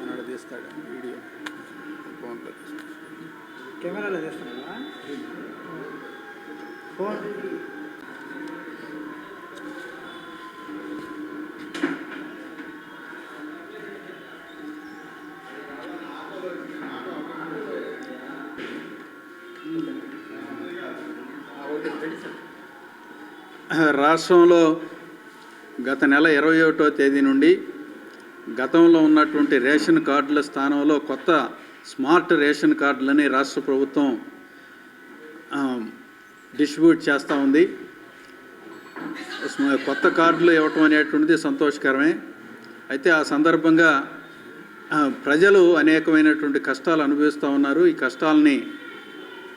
మనోడు తీస్తాడు వీడియో. ఫోన్లో కెమెరాలో చేస్తున్నావా? ఫోన్. రాష్ట్రంలో గత నెల ఇరవై ఒకటో తేదీ నుండి గతంలో ఉన్నటువంటి రేషన్ కార్డుల స్థానంలో కొత్త స్మార్ట్ రేషన్ కార్డులని రాష్ట్ర ప్రభుత్వం డిస్ట్రిబ్యూట్ చేస్తూ ఉంది. కొత్త కార్డులు ఇవ్వటం అనేటువంటిది సంతోషకరమే. అయితే ఆ సందర్భంగా ప్రజలు అనేకమైనటువంటి కష్టాలు అనుభవిస్తూ ఉన్నారు. ఈ కష్టాలని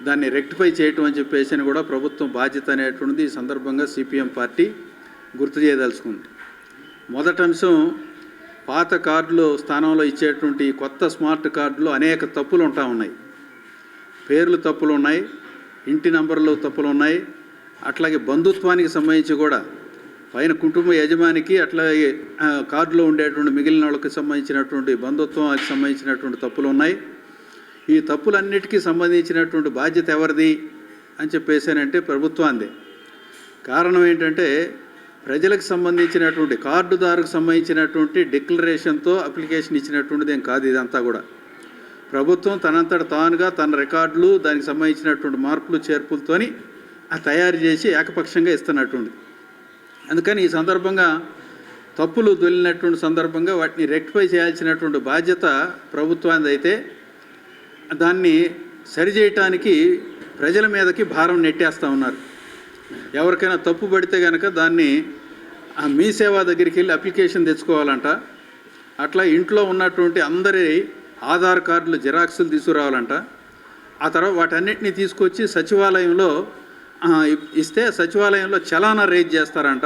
దాన్ని రెక్టిఫై చేయటం అని చెప్పేసి అని కూడా ప్రభుత్వం బాధ్యత అనేటువంటిది ఈ సందర్భంగా సిపిఎం పార్టీ గుర్తు చేయదలుచుకుంది. మొదటి అంశం పాత కార్డులు స్థానంలో ఇచ్చేటువంటి కొత్త స్మార్ట్ కార్డులు అనేక తప్పులు ఉంటా ఉన్నాయి. పేర్లు తప్పులు ఉన్నాయి ఇంటి నంబర్లు తప్పులు ఉన్నాయి అట్లాగే బంధుత్వానికి సంబంధించి కూడా పైన కుటుంబ యజమానికి అట్లాగే కార్డులో ఉండేటువంటి మిగిలిన వాళ్ళకి సంబంధించినటువంటి బంధుత్వానికి సంబంధించినటువంటి తప్పులు ఉన్నాయి. ఈ తప్పులన్నిటికీ సంబంధించినటువంటి బాధ్యత ఎవరిది అని చెప్పేసానంటే ప్రభుత్వాందే కారణం ఏంటంటే ప్రజలకు సంబంధించినటువంటి కార్డుదారుకు సంబంధించినటువంటి డిక్లరేషన్తో అప్లికేషన్ ఇచ్చినటువంటిది ఏం కాదు ఇదంతా కూడా. ప్రభుత్వం తనంతట తానుగా తన రికార్డులు దానికి సంబంధించినటువంటి మార్పులు చేర్పులతోని తయారు చేసి ఏకపక్షంగా ఇస్తున్నటువంటి అందుకని ఈ సందర్భంగా తప్పులు దొల్లినటువంటి సందర్భంగా వాటిని రెక్టిఫై చేయాల్సినటువంటి బాధ్యత ప్రభుత్వానికి అయితే దాన్ని సరిచేయటానికి ప్రజల మీదకి భారం నెట్టేస్తూ ఉన్నారు. ఎవరికైనా తప్పు పడితే కనుక దాన్ని మీ సేవ దగ్గరికి వెళ్ళి అప్లికేషన్ తెచ్చుకోవాలంట. అట్లా ఇంట్లో ఉన్నటువంటి అందరి ఆధార్ కార్డులు జిరాక్సులు తీసుకురావాలంట. ఆ తర్వాత వాటన్నిటిని తీసుకొచ్చి సచివాలయంలో ఇస్తే సచివాలయంలో చలానా రేజ్ చేస్తారంట.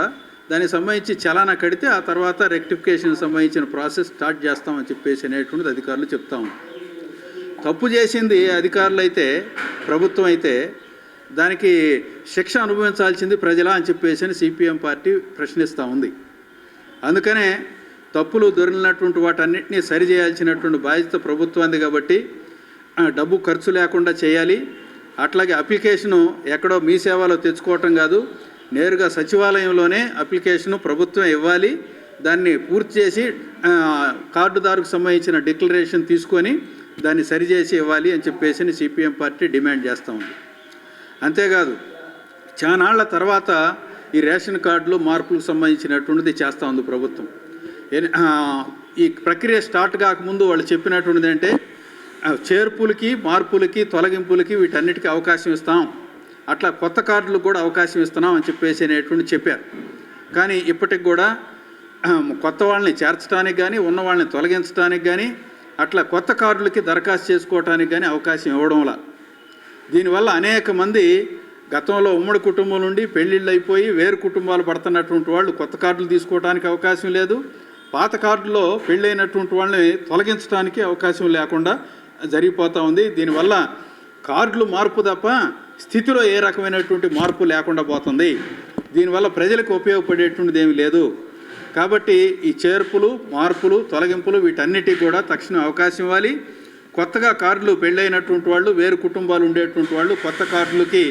దానికి సంబంధించి చలానా కడితే ఆ తర్వాత రెక్టిఫికేషన్ సంబంధించిన ప్రాసెస్ స్టార్ట్ చేస్తామని చెప్పేసి అనేటువంటిది అధికారులు చెప్తాము తప్పు చేసింది అధికారులు అయితే ప్రభుత్వం అయితే దానికి శిక్ష అనుభవించాల్సింది ప్రజలా అని చెప్పేసి సిపిఎం పార్టీ ప్రశ్నిస్తూ ఉంది. అందుకనే తప్పులు దొరికినటువంటి వాటన్నిటినీ సరిచేయాల్సినటువంటి బాధ్యత ప్రభుత్వానికి కాబట్టి డబ్బు ఖర్చు లేకుండా చేయాలి. అట్లాగే అప్లికేషను ఎక్కడో మీ సేవలో తెచ్చుకోవటం కాదు నేరుగా సచివాలయంలోనే అప్లికేషను ప్రభుత్వం ఇవ్వాలి. దాన్ని పూర్తి చేసి కార్డుదారుకు సంబంధించిన డిక్లరేషన్ తీసుకొని దాన్ని సరిచేసి ఇవ్వాలి అని చెప్పేసి సిపిఎం పార్టీ డిమాండ్ చేస్తూ ఉంది. అంతేకాదు చానాళ్ళ తర్వాత ఈ రేషన్ కార్డులో మార్పులకు సంబంధించినటువంటిది చేస్తూ ఉంది ప్రభుత్వం. ఈ ప్రక్రియ స్టార్ట్ కాకముందు వాళ్ళు చెప్పినటువంటిది అంటే చేర్పులకి మార్పులకి తొలగింపులకి వీటన్నిటికీ అవకాశం ఇస్తాం. అట్లా కొత్త కార్డులకు కూడా అవకాశం ఇస్తున్నాం అని చెప్పేసి అనేటువంటి చెప్పారు. కానీ ఇప్పటికి కూడా కొత్త వాళ్ళని చేర్చడానికి కానీ ఉన్న వాళ్ళని తొలగించడానికి కానీ అట్లా కొత్త కార్డులకి దరఖాస్తు చేసుకోవడానికి కానీ అవకాశం ఇవ్వడంలా దీనివల్ల అనేక మంది గతంలో ఉమ్మడి కుటుంబం నుండి పెళ్ళిళ్ళు అయిపోయి వేరు కుటుంబాలు పడుతున్నటువంటి వాళ్ళు కొత్త కార్డులు తీసుకోవడానికి అవకాశం లేదు. పాత కార్డులో పెళ్ళైనటువంటి వాళ్ళని తొలగించడానికి అవకాశం లేకుండా జరిగిపోతూ ఉంది. దీనివల్ల కార్డులు మార్పు తప్ప స్థితిలో ఏ రకమైనటువంటి మార్పు లేకుండా పోతుంది. దీనివల్ల ప్రజలకు ఉపయోగపడేటువంటిది ఏమీ లేదు. కాబట్టి ఈ చేర్పులు మార్పులు తొలగింపులు వీటన్నిటికీ కూడా తక్షణం అవకాశం ఇవ్వాలి. కొత్తగా కార్లు పెళ్ళైనటువంటి వాళ్ళు వేరు కుటుంబాలు ఉండేటువంటి వాళ్ళు కొత్త కార్డులకి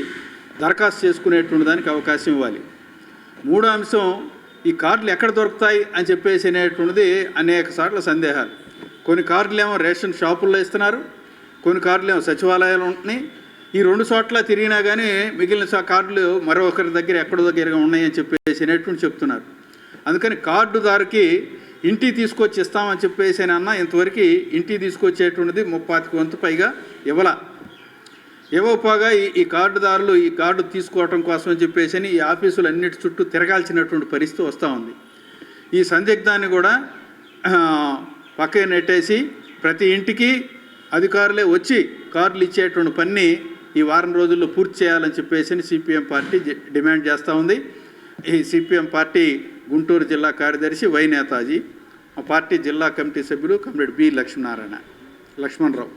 దరఖాస్తు చేసుకునేటువంటి దానికి అవకాశం ఇవ్వాలి. మూడో అంశం ఈ కార్డులు ఎక్కడ దొరుకుతాయి అని చెప్పేసి అనేటువంటిది అనేక సార్లు సందేహాలు. కొన్ని కార్డులు ఏమో రేషన్ షాపుల్లో ఇస్తున్నారు కొన్ని కార్డులు ఏమో సచివాలయాలు ఉంటున్నాయి. ఈ రెండు చోట్ల తిరిగినా కానీ మిగిలిన కార్డులు మరొకరి దగ్గర ఎక్కడ దగ్గరగా ఉన్నాయని చెప్పేసి అనేటువంటి చెప్తున్నారు. అందుకని కార్డుదారుకి ఇంటికి తీసుకొచ్చి ఇస్తామని చెప్పేసి అని అన్న ఇంతవరకు ఇంటికి తీసుకొచ్చేటువంటిది ముప్పాతికి వంతు పైగా ఇవ్వాల. ఇవ్వకపోగా ఈ ఈ కార్డుదారులు ఈ కార్డు తీసుకోవటం కోసం అని చెప్పేసి అని ఈ ఆఫీసులు అన్నిటి చుట్టూ తిరగాల్సినటువంటి పరిస్థితి వస్తూ ఉంది. ఈ సందిగ్ధాన్ని కూడా పక్కకి పక్కన నెట్టేసి ప్రతి ఇంటికి అధికారులే వచ్చి కార్డులు ఇచ్చేటువంటి పని ఈ వారం రోజుల్లో పూర్తి చేయాలని చెప్పేసి సిపిఎం పార్టీ డిమాండ్ చేస్తూ ఉంది. ఈ సిపిఎం పార్టీ గుంటూరు జిల్లా కార్యదర్శి వై నేతాజీ ఆ పార్టీ జిల్లా కమిటీ సభ్యులు కమ్రేడ్ బి లక్ష్మీనారాయణ లక్ష్మణరావు.